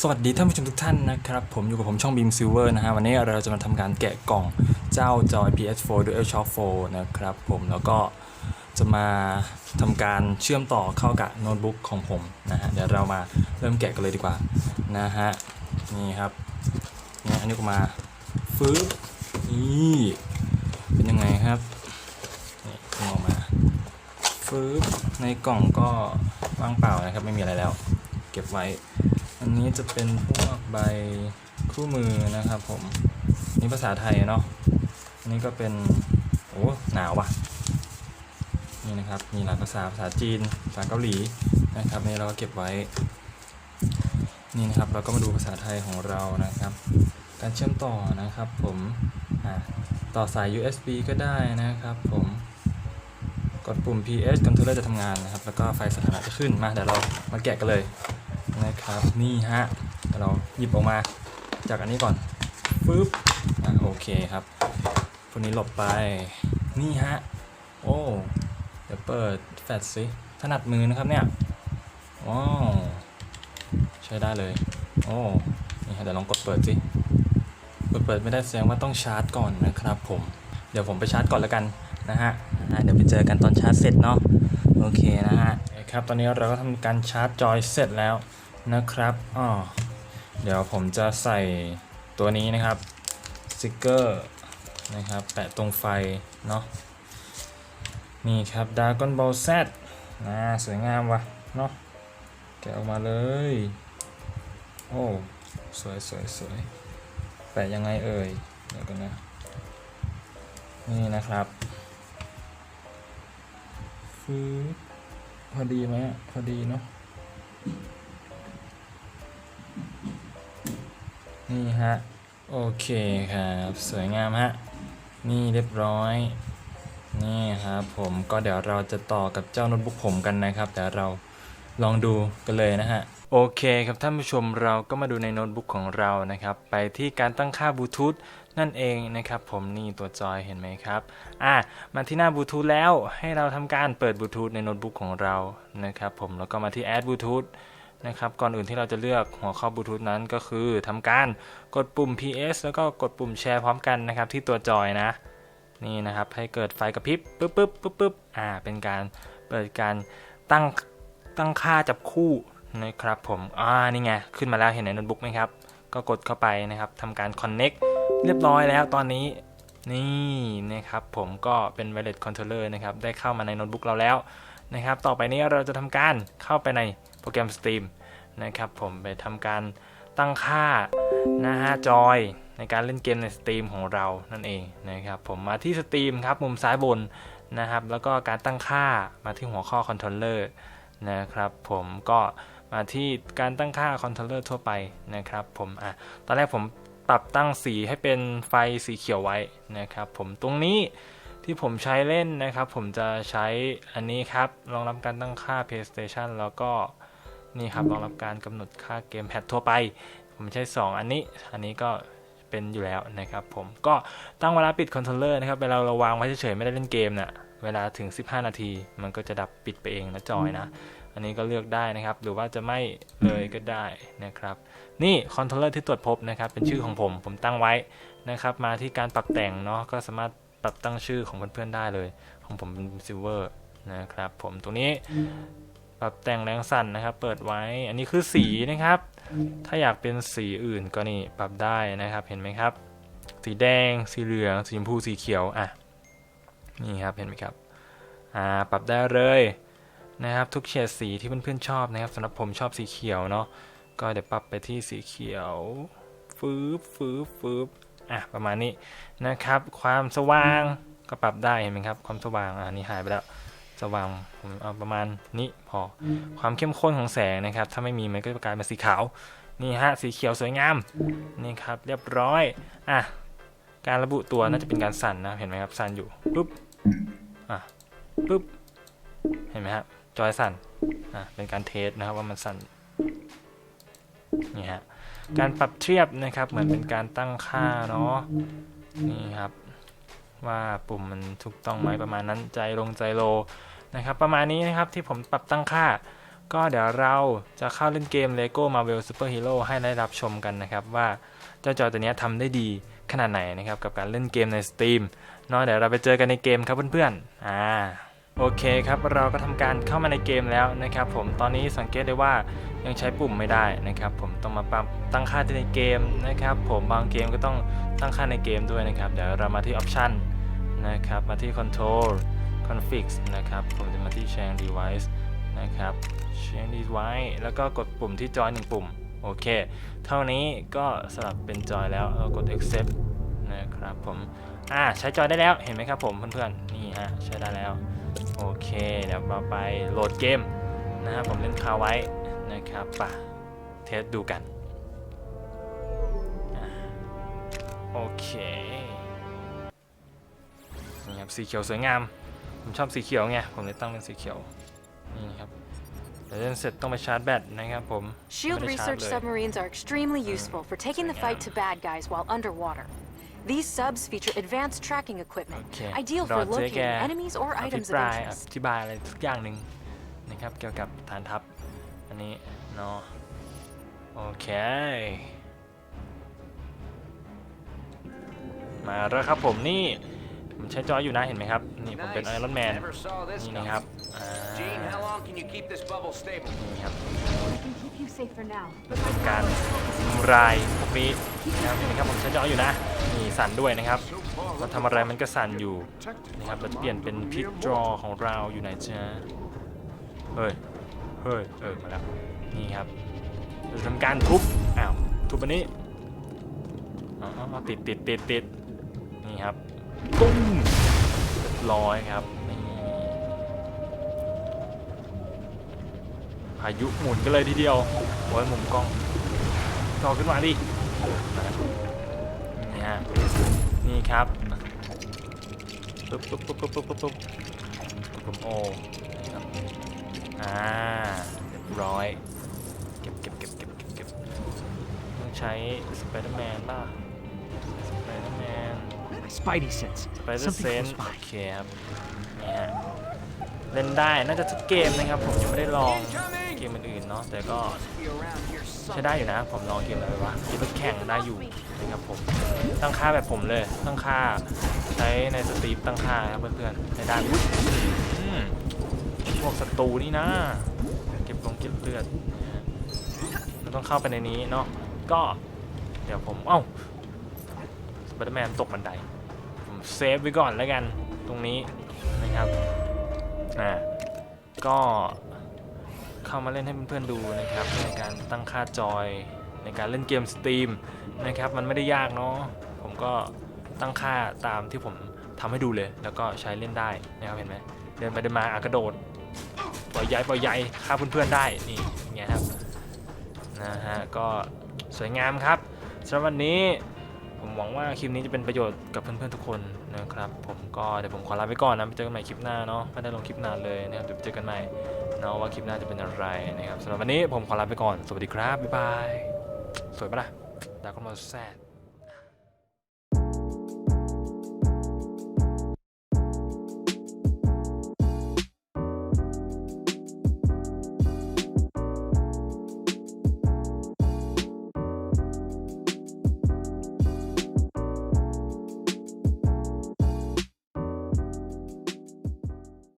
สวัสดีท่านผู้ชมทุกท่านนะครับ ผมอยู่กับผมช่องบีมซิลเวอร์นะฮะ วันนี้เราจะมาทำการแกะกล่องเจ้าจอย PS4 DualShock 4 นะครับผมแล้วก็จะมาทำการเชื่อมต่อเข้ากับโน้ตบุ๊กของผมนะฮะ เดี๋ยวเรามาเริ่มแกะกันเลยดีกว่า นะฮะ นี่ครับเนี่ยอันนี้ก็มาฟืบนี่เป็นยังไงครับนี่ออกมาฟืบในกล่องก็ว่างเปล่านะครับ ไม่มีอะไรแล้ว เก็บไว้ อันนี้จะเป็นพวกใบคู่มือนะครับผม นี่ภาษาไทยเนาะอันนี้ก็เป็น โอ้หนาวว่ะ นี่นะครับ มีหลายภาษาภาษาจีน ภาษาเกาหลีนะครับนี่เราก็เก็บไว้ นี่นะครับเราก็มาดูภาษาไทยของเรานะครับ การเชื่อมต่อนะครับผมต่อสาย USB ก็ได้นะครับผมกดปุ่ม PS คอนโทรลเลอร์จะทำงานนะครับ แล้วก็ไฟสถานะจะขึ้นมาเดี๋ยวเรามาแกะกันเลย นะครับ นี่ฮะเราหยิบออกมาจากอันนี้ก่อนปึ๊บอะโอเคครับพวกนี้หลบไป นี่ฮะ โอ้ เดี๋ยวเปิดแฟลชสิถนัดมือนะครับเนี่ยว้าวใช้ได้เลย โอ้นี่ฮะเดี๋ยวลองกดเปิดสิกดเปิดไม่ได้แสดงว่าต้องชาร์จก่อนนะครับผม เดี๋ยวผมไปชาร์จก่อนแล้วกันนะฮะเดี๋ยวไปเจอกันตอนชาร์จเสร็จเนาะ โอเคนะฮะครับ ตอนนี้เราก็ทำการชาร์จจอยเสร็จแล้ว นะครับอ๋อเดี๋ยวผมจะใส่ตัวนี้นะครับสติกเกอร์นะครับ แปะตรงไฟ เนาะนี่ครับ Dragon Ball Z นะสวยงามว่ะเนาะแกะออกมาเลย โอ้ สวยสวยสวยแปะยังไงเอ่ย เดี๋ยวกันนะ นี่นะครับคือพอดีไหมพอดีเนาะ นี่ฮะ โอเคครับ สวยงามฮะ นี่เรียบร้อย นี่ครับผมก็เดี๋ยวเราจะต่อกับเจ้าโน้ตบุ๊กผมกันนะครับเดี๋ยวเราลองดูกันเลยนะฮะ โอเคครับท่านผู้ชมเราก็มาดูในโน้ตบุ๊กของเรานะครับ ไปที่การตั้งค่าบลูทูธนั่นเองนะครับ ผมนี่ตัวจอยเห็นไหมครับ อะมาที่หน้าบลูทูธแล้วให้เราทำการเปิดบลูทูธในโน้ตบุ๊กของเรานะครับ ผมแล้วก็มาที่แอดบลูทูธ นะครับก่อนอื่นที่เราจะเลือกหัวข้อบลูทูธนั้นก็คือทำการกดปุ่ม PS แล้วก็กดปุ่มแชร์พร้อมกันนะครับที่ตัวจอยนะ นี่นะครับให้เกิดไฟกระพริบปึ๊บปึ๊บปึ๊บปึ๊บอ่าเป็นการเปิดการตั้งตั้งค่าจับคู่นะครับผมอ่านี่ไงขึ้นมาแล้วเห็นในโน้ตบุ๊กไหมครับ ก็กดเข้าไปนะครับทำการ Connect เรียบร้อยแล้วตอนนี้นี่นะครับผมก็เป็น Wireless Controller นะครับได้เข้ามาในโน้ตบุ๊กเราแล้วนะครับ ต่อไปนี้เราจะทำการเข้าไปใน โปรแกรม Steam นะครับผมไปทำการตั้งค่านะฮะจอยในการเล่นเกมใน Steam ของเรานั่นเองนะครับผมมาที่ Steam ครับมุมซ้ายบนนะครับ แล้วก็การตั้งค่ามาที่หัวข้อ Controller นะครับผมก็มาที่การตั้งค่า Controller ทั่วไปนะครับผมอะตอนแรกผมปรับตั้งสีให้เป็นไฟสีเขียวไว้นะครับผมตรงนี้ที่ผมใช้เล่นนะครับ ผมจะใช้อันนี้ครับรองรับการตั้งค่า PlayStation แล้วก็ นี่ครับรองรับการกำหนดค่าเกมแพดทั่วไป ผมใช้ 2 อันนี้ อันนี้ก็เป็นอยู่แล้วนะครับผมก็ตั้งเวลาปิดคอนโทรลเลอร์นะครับเวลาเราวางไว้เฉยๆไม่ได้เล่นเกมนะ่ะเวลาถึง 15 นาที มันก็จะดับปิดไปเองนะจอยนะ อันนี้ก็เลือกได้นะครับ หรือว่าจะไม่เลยก็ได้นะครับ นี่คอนโทรลเลอร์ที่ตรวจพบนะครับ เป็นชื่อของผม ผมตั้งไว้นะครับ มาที่การปรับแต่งเนาะ ก็สามารถปรับตั้งชื่อของเพื่อนๆได้เลย ของผมเป็นซิลเวอร์นะครับ ผมตรงนี้ ปรับแต่งแรงสั่นนะครับ เปิดไว้ อันนี้คือสีนะครับ ถ้าอยากเป็นสีอื่นก็นี่ปรับได้นะครับ เห็นไหมครับ สีแดง สีเหลือง สีชมพู สีเขียว อะ นี่ครับ เห็นไหมครับ อ่า ปรับได้เลยนะครับ ทุกเฉดสีที่เพื่อนๆชอบนะครับสำหรับผมชอบสีเขียวเนาะ ก็เดี๋ยวปรับไปที่สีเขียว ฟืบฟืบฟืบอะ ประมาณนี้นะครับ ความสว่างก็ปรับได้เห็นไหมครับ ความสว่าง อ่านี่หายไปแล้ว สว่างผมเอาประมาณนี้พอความเข้มข้นของแสงนะครับ ถ้าไม่มีมันก็จะกลายเป็นสีขาวนี่ฮะสีเขียวสวยงามนี่ครับเรียบร้อยอะการระบุตัวน่าจะเป็นการสั่นนะเห็นไหมครับสั่นอยู่ปุ๊บอะปุ๊บเห็นไหมครับจอยสั่นอะเป็นการเทสนะครับว่ามันสั่นนี่ฮะการปรับเทียบนะครับเหมือนเป็นการตั้งค่าเนาะนี่ครับ ว่าปุ่มมันถูกต้องไหมประมาณนั้นใจลงใจโลนะครับประมาณนี้นะครับที่ผมปรับตั้งค่า ก็เดี๋ยวเราจะเข้าเล่นเกม LEGO Marvel Super Hero ให้ได้รับชมกันนะครับว่าเจ้าจอตัวนี้ทำได้ดีขนาดไหนนะครับกับการเล่นเกมใน Steam เนาะเดี๋ยวเราไปเจอกันในเกมครับเพื่อนๆอ่าโอเคครับเราก็ทำการเข้ามาในเกมแล้วนะครับผมตอนนี้สังเกตได้ว่ายังใช้ปุ่มไม่ได้นะครับผมต้องมาปรับตั้งค่าที่ในเกมนะครับผมบางเกมก็ต้องตั้งค่าในเกมด้วยนะครับเดี๋ยวเรามาที่ Option น นะครับ มาที่ Control Config นะครับ ผมจะมาที่ Change Device นะครับ Change Device แล้วก็กดปุ่มที่จอยหนึ่งปุ่ม โอเค เท่านี้ก็สลับเป็นจอยแล้วเรากด Accept นะครับผม อ่า ใช้จอยได้แล้ว เห็นไหมครับผมเพื่อนๆ นี่ฮะ ใช้ได้แล้ว โอเค เดี๋ยวเราไปโหลดเกมนะครับผมเล่นคาไว้นะครับป่ะเทสดูกัน โอเค ครับสีเขียวสวยงาม ผมชอบสีเขียวไง ผมเลยตั้งเป็นสีเขียว นี่ครับเดี๋ยวเล่นเสร็จต้องไปชาร์จแบตนะครับผม Shield ไม่ได้ชาร์จ research เลย submarines are extremely useful for taking the fight to bad guys while underwater. These subs feature advanced tracking equipment, โอเค ideal เรา for จะให้แก locating enemies or อภิ items ป of รายอ interest. ธิบายอะไรทุกอย่างหนึ่งนะครับเกี่ยวกับฐานทัพ อันนี้เนาะโอเคมาแล้วครับผมนี่ ผมใช้จอยอยู่นะเห็นไหมครับ นี่ผมเป็นไอรอนแมน Never saw this นี่ coming. นะครับอ่า Gene, how long can you keep this bubble stable? นี่ครับ I can keep you safe for now, but เป็น my การ power is focused ทำลายพวกนี้นะครับเห็นไหมครับผมใช้จอยอยู่นะ นี่สั่นด้วยนะครับเราทำอะไรมันก็สั่นอยู่นะครับเราจะเปลี่ยนเป็นพิกจอของเราอยู่ไหนจ๊ะเฮ้ย เฮ้ย เออ มาแล้ว นี่ครับ เราจะทำการทุบ อ้าว ทุบอันนี้ อ๋อ ติดติดติดติดนี่ครับ ตุ้มร้อยครับนี่พายุหมุนกันเลยทีเดียวโอ้ยมุมกล้องจอขึ้นมาดินี่ฮะนี่ครับปึ๊บปึ๊บปึ๊บปึ๊บปึ๊บปึ๊บปึ๊บผมโอครับอ่าเรียบร้อยเก็บเก็บเก็บเก็บเก็บเก็บต้องใช้สไปเดอร์แมนป่ะสไปเดอร์แมน My spidey sense. สไปเดอร์ Something เซน close โอ by. เคครับนี่ฮะเล่นได้น่าจะทุกเกมนะครับผมยังไม่ได้ลองเกมอื่นๆเนาะแต่ก็ Be around here ใช้ได้อยู่นะ ผมลองเกมอะไรไปวะเกมรถแข่งได้อยู่นะครับผม ตั้งค่าแบบผมเลย ตั้งค่าใช้ในสตรีมตั้งค่าครับเพื่อนๆใช้ได้อุ๊ยอืมพวกศัตรูนี่นะ เก็บลงเก็บเลือดมันต้องเข้าไปในนี้เนาะก็ เดี๋ยวผม เอ้าสไปเดอร์แมนตกบันไดผม เซฟไว้ก่อนแล้วกันตรงนี้นะครับอ่าก็เข้ามาเล่นให้เพื่อนๆดูนะครับในการตั้งค่าจอยในการเล่นเกมสตรีมนะครับมันไม่ได้ยากเนาะผมก็ตั้งค่าตามที่ผมทำให้ดูเลย แล้วก็ใช้เล่นได้นะครับเห็นไหมเดินไปเดินมาอะกระโดดปล่อยใหญ่ปล่อยใหญ่ฆ่าเพื่อนๆได้นี่อย่างเงี้ยครับนะฮะก็สวยงามครับสำหรับวันนี้ ผมหวังว่าคลิปนี้จะเป็นประโยชน์กับเพื่อนๆทุกคนนะครับ ผมก็เดี๋ยวผมขอลาไปก่อนนะไปเจอกันใหม่คลิปหน้าเนาะไม่ได้ลงคลิปนานเลยนะครับเดี๋ยวเจอกันใหม่เนาะว่าคลิปหน้าจะเป็นอะไรนะครับสำหรับวันนี้ผมขอลาไปก่อน สวัสดีครับบ๊ายบายสวยปะล่ะดาร์คอนมอสแซด